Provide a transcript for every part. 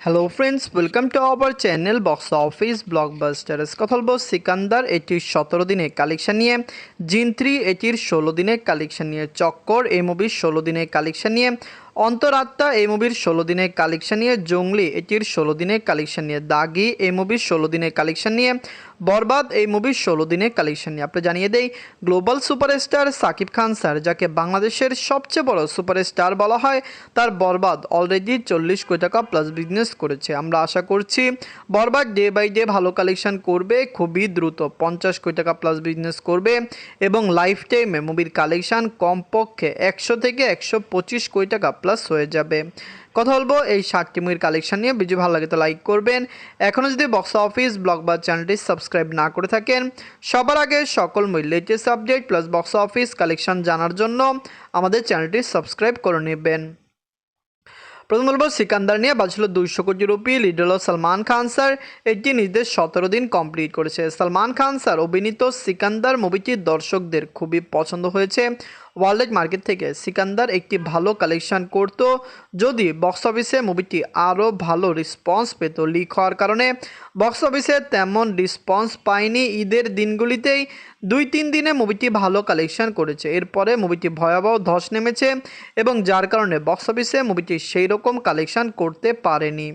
Hello friends welcome to our channel box office blockbusters কথা বলব সিকান্দার এটির সতেরো দিনে কালেকশন নিয়ে জিন থ্রি এটির ষোলো দিনে কালেকশন নিয়ে চক্কর এই মুভির ষোলো দিনে কালেকশন নিয়ে অন্তরাত্মা এই মুভির ষোলো দিনের কালেকশন নিয়ে জঙ্গলি এটির ষোলো দিনের কালেকশন নিয়ে দাগি এই মুভির ষোলো দিনের কালেকশন নিয়ে বরবাদ এই মুভির ষোলো দিনের কালেকশন নিয়ে। আপনি জানিয়ে দেই global superstar Shakib Khan sir, যাকে বাংলাদেশের সবচেয়ে বড় সুপারস্টার বলা হয়, তার বরবাদ অলরেডি চল্লিশ কোটি টাকা প্লাস বিজনেস করেছে। আমরা আশা করছি, বরবাদ ডে বাই ডে ভালো কালেকশন করবে, খুবই দ্রুত পঞ্চাশ কোটি টাকা প্লাস বিজনেস করবে এবং লাইফ টাইমে মুভির কালেকশন কমপক্ষে একশো থেকে একশো পঁচিশ কোটি টাকা প্লাস হয়ে যাবে। কথা বলব। এই সাতটি মুভির কালেকশন নিয়ে। ভিডিও ভালো লাগে তো লাইক করবেন। এখনও যদি বক্স অফিস ব্লগ বা চ্যানেলটি সাবস্ক্রাইব না করে থাকেন, সবার আগে সকল movie latest update plus box office collection জানার জন্য আমাদের চ্যানেলটি সাবস্ক্রাইব করে নেবেন। প্রথম বলব, সিকান্দার নিয়ে বাজছিল দুইশো কোটি রুপি লিডার হলো সালমান খান স্যার। এটি নিজেদের সতেরো দিন কমপ্লিট করেছে। সালমান খান স্যার অভিনীত সিকান্দার মুভিটি দর্শকদের খুবই পছন্দ হয়েছে। ওয়ার্ল্ড মার্কেট থেকে সিকান্দার একটি ভালো কালেকশন করত। যদি বক্স অফিসে মুভিটি আরও ভালো রেসপন্স পেত লিক হওয়ার কারণে, বক্স অফিসে তেমন রেসপন্স পায়নি ঈদের দিনগুলিতেই। দুই তিন দিনে মুভিটি ভালো কালেকশন করেছে, এরপরে মুভিটি ভয়াবহ ধস নেমেছে এবং যার কারণে বক্স অফিসে মুভিটি সেই রকম কালেকশন করতে পারেনি।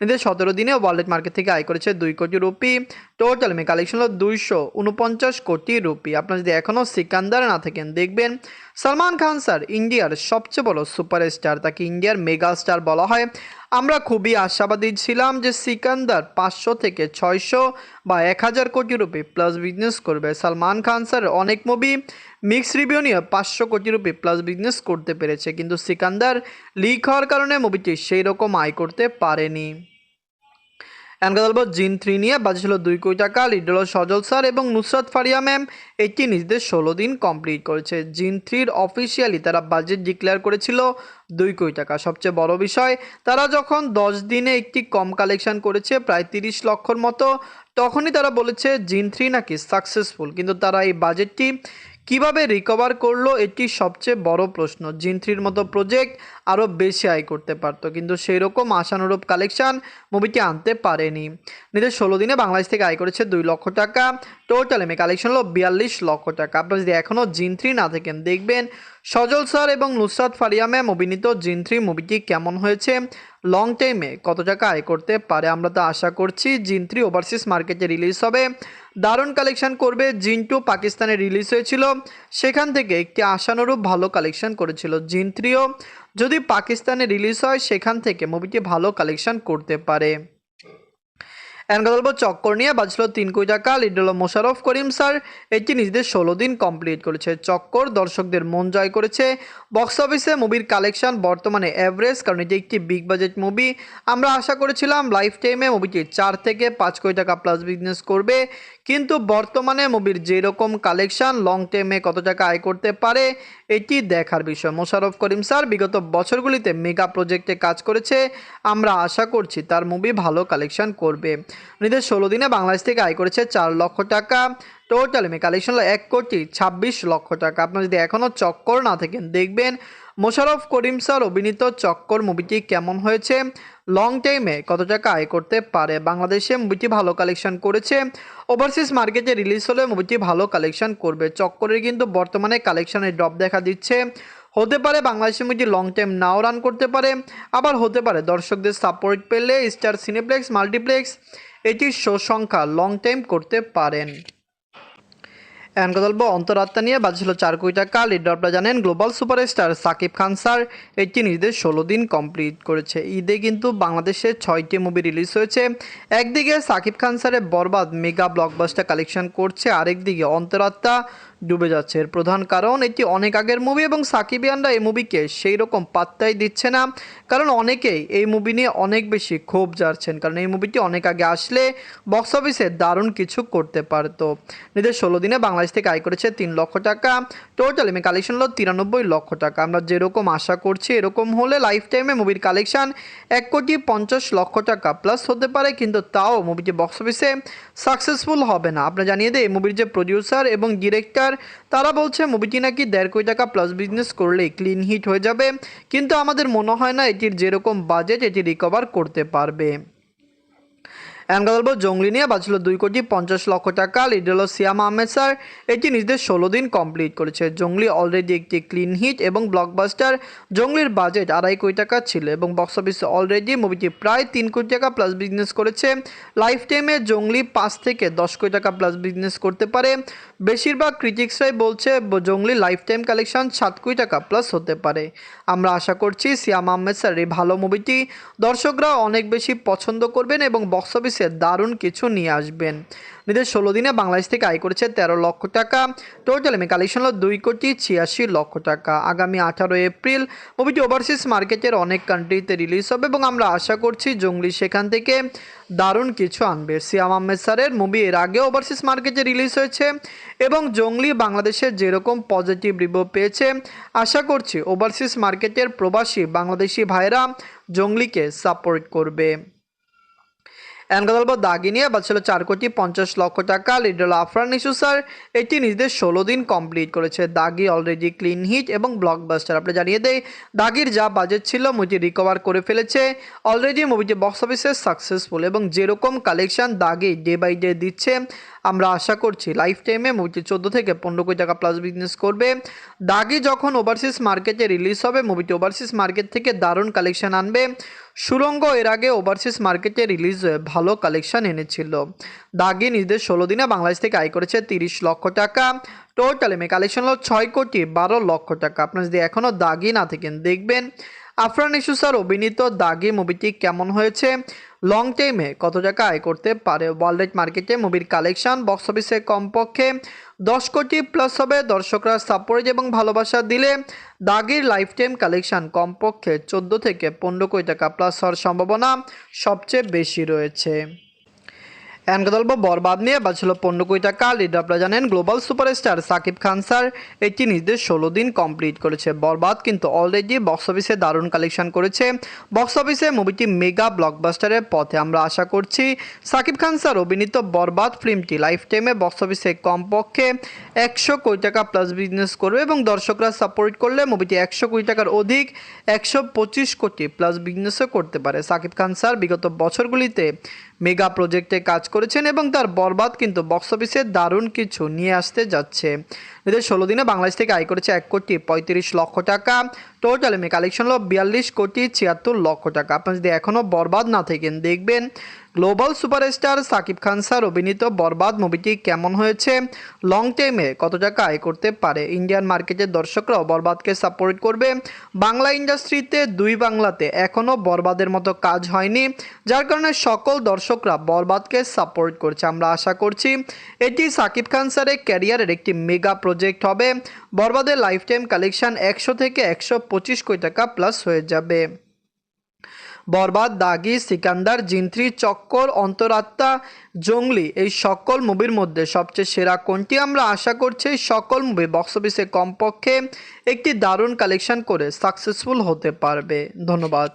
নিজের সতেরো দিনে ওয়ার্ল্ড মার্কেট থেকে আয় করেছে দুই কোটি রুপি। টোটাল মে কালেকশন হলো দুইশো উনপঞ্চাশ কোটি রুপি। আপনারা যদি এখনও সিকান্দার না থাকেন, দেখবেন সালমান খান স্যার ইন্ডিয়ার সবচেয়ে বড় সুপারস্টার, তাকে ইন্ডিয়ার মেগা স্টার বলা হয়। আমরা খুবই আশাবাদী ছিলাম যে সিকান্দার পাঁচশো থেকে ছয়শো বা এক হাজার কোটি রুপি প্লাস বিজনেস করবে। সালমান খান স্যার অনেক মুভি মিক্স রিভিউ নিয়ে পাঁচশো কোটি রুপি প্লাস বিজনেস করতে পেরেছে, কিন্তু সিকান্দার লিক হওয়ার কারণে মুভিটি সেই রকম আয় করতে পারেনি। বলব জিন থ্রি নিয়ে বাজেছিল দুই কোটি টাকা লিডল সজল স্যার এবং নুসরাত ফারিয়া ম্যাম। এটি নিজেদের ষোলো দিন কমপ্লিট করেছে। জিন থ্রির অফিসিয়ালি তারা বাজেট ডিক্লেয়ার করেছিল দুই কোটি টাকা। সবচেয়ে বড় বিষয়, তারা যখন দশ দিনে একটি কম কালেকশন করেছে, প্রায় তিরিশ লক্ষর মতো, তখনই তারা বলেছে জিন থ্রি নাকি সাকসেসফুল কিন্তু তারা এই বাজেটটি কীভাবে রিকভার করল, এটি সবচেয়ে বড় প্রশ্ন। জিন থ্রির মতো প্রজেক্ট আরও বেশি আয় করতে পারতো। কিন্তু সেই রকম আশানুরূপ কালেকশন মুভিটি আনতে পারেনি। নিজের ষোলো দিনে বাংলাদেশ থেকে আয় করেছে দুই লক্ষ টাকা। টোটাল এমএ কালেকশন হলো বিয়াল্লিশ লক্ষ টাকা। আপনারা যদি এখনও জিন থ্রি না থাকেন, দেখবেন সজল স্যার এবং নুসরাত ফারিয়া ম্যাম অভিনীত জিন থ্রি মুভিটি কেমন হয়েছে? লং টাইমে কত টাকা আয় করতে পারে আমরা তো আশা করছি। জিন থ্রি ওভারসিজ মার্কেটে রিলিজ হবে। দারুণ কালেকশন করবে জিন টু পাকিস্তানে রিলিজ হয়েছিল। সেখান থেকে একটি আশানুরূপ ভালো কালেকশন করেছিল জিন থ্রিও যদি পাকিস্তানে রিলিজ হয় সেখান থেকে মুভিটি ভালো কালেকশন করতে পারে। এনকা বলব, চক্কর নিয়ে বাজলো তিন কোটি টাকা লিড হলো মোশারফ করিম স্যার এটি নিজেদের ষোলো দিন কমপ্লিট করেছে। চক্কর দর্শকদের মন জয় করেছে। বক্স অফিসে মুভির কালেকশন বর্তমানে অ্যাভারেজ কারণ এটি একটি বিগ বাজেট মুভি আমরা আশা করেছিলাম লাইফ টাইমে মুভিটি চার থেকে পাঁচ কোটি টাকা প্লাস বিজনেস করবে। কিন্তু বর্তমানে মুভির যেরকম কালেকশন লং টাইমে কত টাকা আয় করতে পারে, এটি দেখার বিষয়। মোশারফ করিম স্যার বিগত বছরগুলিতে মেগা প্রজেক্টে কাজ করেছে। আমরা আশা করছি তার মুভি ভালো কালেকশন করবে। নিজের ষোলো দিনে বাংলাদেশ থেকে আয় করেছে চার লক্ষ টাকা। টোটাল মে কালেকশন হলো এক কোটি ছাব্বিশ লক্ষ টাকা। আপনার যদি এখনও চক্কর না থাকেন, দেখবেন মোশারফ করিম স্যার অভিনীত চক্কর মুভিটি কেমন হয়েছে? লং টাইমে কত টাকা আয় করতে পারে? বাংলাদেশে মুভিটি ভালো কালেকশন করেছে। ওভারসিজ মার্কেটে রিলিজ হলে মুভিটি ভালো কালেকশন করবে। চক্করের কিন্তু বর্তমানে কালেকশনের ড্রপ দেখা দিচ্ছে। হতে পারে বাংলাদেশের মুভিটি লং টাইম নাও রান করতে পারে। আবার হতে পারে দর্শকদের সাপোর্ট পেলে স্টার সিনেপ্লেক্স মাল্টিপ্লেক্স এটির শো সংখ্যা লং টাইম করতে পারেন। এমন কথা বলব, অন্তরাত্মা নিয়ে বাজছিল চার কোটি টাকা। আপনারা জানেন global superstar Shakib Khan sir এটি নিজেদের ষোলো দিন কমপ্লিট করেছে। ঈদে কিন্তু বাংলাদেশে ছয়টি মুভি রিলিজ হয়েছে। একদিকে সাকিব খান স্যারের বরবাদ মেগা ব্লকবাস্টার কালেকশন করছে, আরেকদিকে অন্তরাত্মা ডুবে যাচ্ছে। এর প্রধান কারণ এটি অনেক আগের মুভি এবং সাকিবিয়ানরা এই মুভিকে সেই রকম পাত্তাই দিচ্ছে না। কারণ অনেকেই এই মুভি নিয়ে অনেক বেশি ক্ষোভ যাচ্ছেন কারণ এই মুভিটি অনেক আগে আসলে বক্স অফিসে দারুণ কিছু করতে পারতো। নিজের ষোলো দিনে বাংলাদেশ থেকে আয় করেছে তিন লক্ষ টাকা। টোটাল এমনি কালেকশন হলো তিরানব্বই লক্ষ টাকা। আমরা যেরকম আশা করছি, এরকম হলে লাইফ টাইমে মুভির কালেকশন এক কোটি পঞ্চাশ লক্ষ টাকা প্লাস হতে পারে। কিন্তু তাও মুভিটি বক্স অফিসে সাকসেসফুল হবে না। আপনারা জানিয়ে দেয় এই মুভির যে প্রডিউসার এবং ডিরেক্টর স্টার তারা বলছে, মুভিটি নাকি দেড় কোটি টাকা প্লাস বিজনেস করলে ক্লিন হিট হয়ে যাবে। কিন্তু আমাদের মনে হয় না এটির যেরকম বাজেট এটি রিকভার করতে পারবে। বলব, জঙ্গলি নিয়ে বাঁচল দুই কোটি পঞ্চাশ লক্ষ টাকা। Lead Siam Ahmed sir. এটি নিজেদের ষোলো দিন কমপ্লিট করেছে। জঙ্গলি অলরেডি একটি ক্লিন হিট এবং ব্লকবাস্টার জঙ্গলির বাজেট আড়াই কোটি টাকা ছিল এবং বক্স অফিসে অলরেডি মুভিটি প্রায় তিন কোটি টাকা প্লাস বিজনেস করেছে। লাইফ টাইমে জঙ্গলি পাঁচ থেকে দশ কোটি টাকা প্লাস বিজনেস করতে পারে। বেশিরভাগ ক্রিটিক্সরাই বলছে, জঙ্গলি লাইফ টাইম কালেকশন সাত কোটি টাকা প্লাস হতে পারে। আমরা আশা করছি সিয়াম আহমেদ স্যার এই ভালো মুভিটি দর্শকরা অনেক বেশি পছন্দ করবেন এবং বক্স অফিসে দারুণ কিছু নিয়ে আসবেন। নিজের ষোলো দিনে বাংলাদেশ থেকে আয় করেছে তেরো লক্ষ টাকা। টোটাল এমনি কালেকশন হলো দুই কোটি ছিয়াশি লক্ষ টাকা। আগামী আঠারো এপ্রিল মুভিটি ওভারসিজ মার্কেটের অনেক কান্ট্রিতে রিলিজ হবে এবং আমরা আশা করছি জঙ্গলি সেখান থেকে দারুণ কিছু আনবে। সিয়াম আহমেদ স্যারের মুভি এর আগে ওভারসিজ মার্কেটে রিলিজ হয়েছে এবং জঙ্গলি বাংলাদেশের যেরকম পজিটিভ রিভিউ পেয়েছে, আশা করছি ওভারসিজ মার্কেটের প্রবাসী বাংলাদেশি ভাইরা জঙ্গলিকে সাপোর্ট করবে। এনগাদলব দাগিনিয়া নিয়ে ছিল চার কোটি পঞ্চাশ লক্ষ টাকা। লিডল আফরান ইস্যু স্যার, এটি নিজেদের ষোলো দিন কমপ্লিট করেছে। দাগি অলরেডি ক্লিন হিট এবং ব্লকবাস্টার আপনি জানিয়ে দেয় দাগির যা বাজেট ছিল মুভিটি রিকভার করে ফেলেছে। অলরেডি মুভিটি বক্স অফিসে সাকসেসফুল এবং যেরকম collection Dagi day by day দিচ্ছে আমরা আশা করছি লাইফ টাইমে মুভিটি চোদ্দ থেকে পনেরো কোটি টাকা প্লাস বিজনেস করবে। দাগি যখন ওভারসিজ মার্কেটে রিলিজ হবে মুভিটি ওভারসিজ মার্কেট থেকে দারুণ কালেকশন আনবে। সুরঙ্গ এর আগে ওভারসিজ মার্কেটে রিলিজ হয়ে ভালো কালেকশন এনেছিল। দাগি নিজেদের ষোলো দিনে বাংলাদেশ থেকে আয় করেছে তিরিশ লক্ষ টাকা। টোটাল এমএ কালেকশন হলো ছয় কোটি বারো লক্ষ টাকা। আপনার যদি এখনও দাগি না থাকেন, দেখবেন আফরান ইস্যুসার অভিনীত দাগি মুভিটি কেমন হয়েছে? লং টাইমে কত টাকা আয় করতে পারে ওয়ার্ল্ড মার্কেটে মুভির কালেকশন? বক্স অফিসে কমপক্ষে দশ কোটি প্লাস হবে। দর্শকরা সাপোর্ট এবং ভালোবাসা দিলে দাগির লাইফ টাইম কালেকশন কমপক্ষে চোদ্দ থেকে পনেরো কোটি টাকা প্লাস হওয়ার সম্ভাবনা সবচেয়ে বেশি রয়েছে। অ্যানগদল্প বরবাদ নিয়ে বাঁচল পনেরো কোটি টাকা। লিড আপনারা জানেন global superstar Shakib Khan sir এটি নিজেদের ষোলো দিন কমপ্লিট করেছে। বরবাদ কিন্তু অলরেডি বক্স অফিসে দারুণ কালেকশন করেছে। বক্স অফিসে মুভিটি মেগা ব্লকবাস্টারের পথে আমরা আশা করছি। সাকিব খান স্যার অভিনীত বরবাদ ফিল্মটি লাইফ টাইমে বক্স অফিসে কমপক্ষে একশো কোটি টাকা প্লাস বিজনেস করবে এবং দর্শকরা সাপোর্ট করলে মুভিটি একশো কোটি টাকার অধিক, একশো পঁচিশ কোটি প্লাস বিজনেসও করতে পারে। সাকিব খান স্যার বিগত বছরগুলিতে মেগা প্রজেক্টে কাজ করেছেন এবং তার বরবাদ কিন্তু বক্স অফিসে দারুণ কিছু নিয়ে আসতে যাচ্ছে। এদের ষোলো দিনে বাংলাদেশ থেকে আয় করেছে এক কোটি পঁয়ত্রিশ লক্ষ টাকা। টোটাল এমনি কালেকশন হলো বিয়াল্লিশ কোটি ছিয়াত্তর লক্ষ টাকা। আপনার যদি এখনও বরবাদ না থাকেন, দেখবেন global superstar Shakib Khan sir অভিনীত বরবাদ মুভিটি কেমন হয়েছে? লং টাইমে কত টাকা আয় করতে পারে? ইন্ডিয়ান মার্কেটের দর্শকরাও বরবাদকে সাপোর্ট করবে। বাংলা ইন্ডাস্ট্রিতে দুই বাংলাতে এখনও বরবাদের মতো কাজ হয়নি, যার কারণে সকল দর্শকরা বরবাদকে সাপোর্ট করছে। আমরা আশা করছি এটি সাকিব খান স্যারের ক্যারিয়ারের একটি মেগা প্রজেক্ট হবে। বরবাদের লাইফ টাইম কালেকশন একশো থেকে একশো পঁচিশ কোটি টাকা প্লাস হয়ে যাবে। বরবাদ, দাগি, সিকান্দার, জিন্ত্রি, চক্কর, অন্তরাত্মা, জঙ্গলি এই সকল মুভির মধ্যে সবচেয়ে সেরা কোনটি? আমরা আশা করছি সকল মুভি বক্স অফিসে কমপক্ষে একটি দারুণ কালেকশন করে সাকসেসফুল হতে পারবে। ধন্যবাদ।